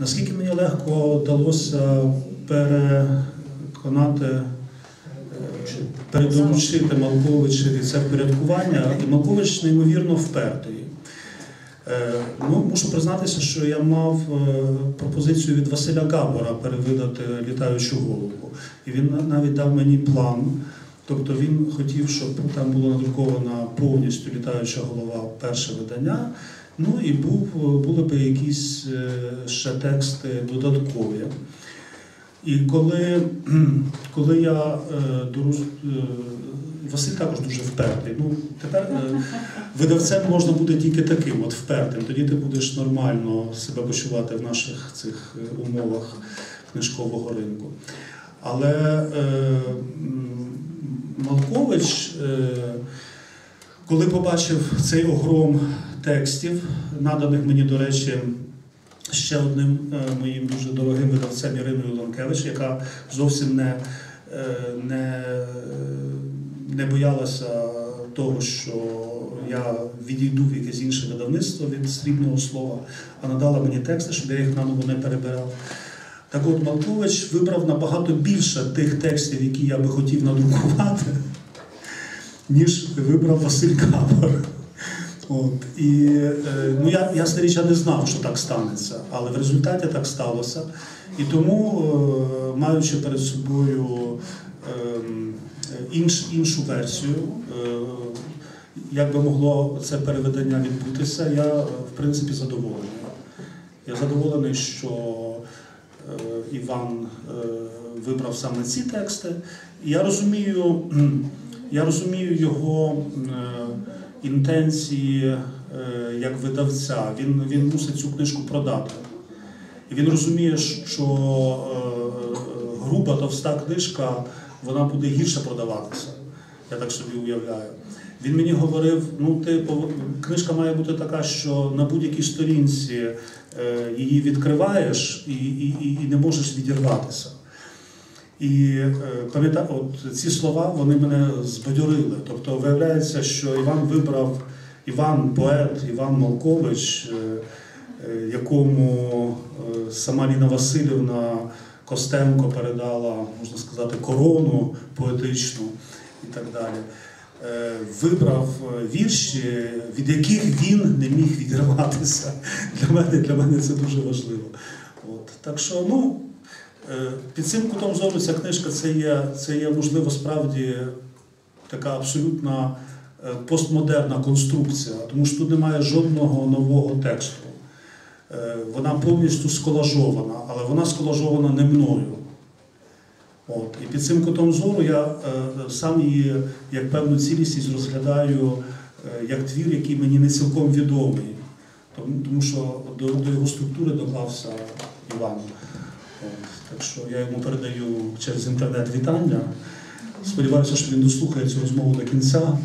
Наскільки мені легко вдалося переконати, е, передоручити Малковичеві це впорядкування, і Малкович неймовірно впертий. Е, Ну, мушу признатися, що я мав е, пропозицію від Василя Габора перевидати літаючу голову. І він навіть дав мені план. Тобто він хотів, щоб там була надрукована повністю літаюча голова перше видання. Ну і був, були б якісь е, ще тексти додаткові. І коли, коли я е, е, Василь також дуже впертий. Ну, тепер видавцем можна бути тільки таким, от впертим. Тоді ти будеш нормально себе почувати в наших цих умовах книжкового ринку. Але Малкович, е, коли побачив цей огром текстів, наданих мені, до речі, ще одним е, моїм дуже дорогим видавцем Іриною Ланкевич, яка зовсім не, е, не, не боялася того, що я відійду в якесь інше видавництво від срібного слова, а надала мені тексти, щоб я їх наново не перебирав. Так от Малкович вибрав набагато більше тих текстів, які я би хотів надрукувати, ніж вибрав Василь Кабар. От. І е, ну, я, ясна річ, не знав, що так станеться, але в результаті так сталося. І тому, е, маючи перед собою ем, інш, іншу версію, е, як би могло це переведення відбутися, я в принципі задоволений. Я задоволений, що Іван е, вибрав саме ці тексти. Я розумію, я розумію його е, інтенції е, як видавця. Він, він мусить цю книжку продати. І він розуміє, що е, груба товста книжка вона буде гірше продаватися. Я так собі уявляю. Він мені говорив: ну, ти книжка має бути така, що на будь-якій сторінці е, її відкриваєш і, і, і, не можеш відірватися. І е, пам'ятаю, от ці слова вони мене збадьорили. Тобто, виявляється, що Іван вибрав Іван поет, Іван Малкович, е, якому сама Ліна Васильівна Костенко передала, можна сказати, корону поетичну і так далі. Е, Вибрав е, вірші, від яких він не міг відірватися. Для мене, для мене це дуже важливо. От. Так що, ну, Е, Під цим кутом зору ця книжка це є, це є можливо справді така абсолютна постмодерна конструкція, тому що тут немає жодного нового тексту. Вона повністю сколажована, але вона сколажована не мною. От. І під цим кутом зору я е, сам її як певну цілісність розглядаю е, як твір, який мені не цілком відомий, тому, тому що до, до його структури доклався Іван. От, так що я йому передаю через інтернет вітання. Сподіваюся, що він дослухає цю розмову до кінця.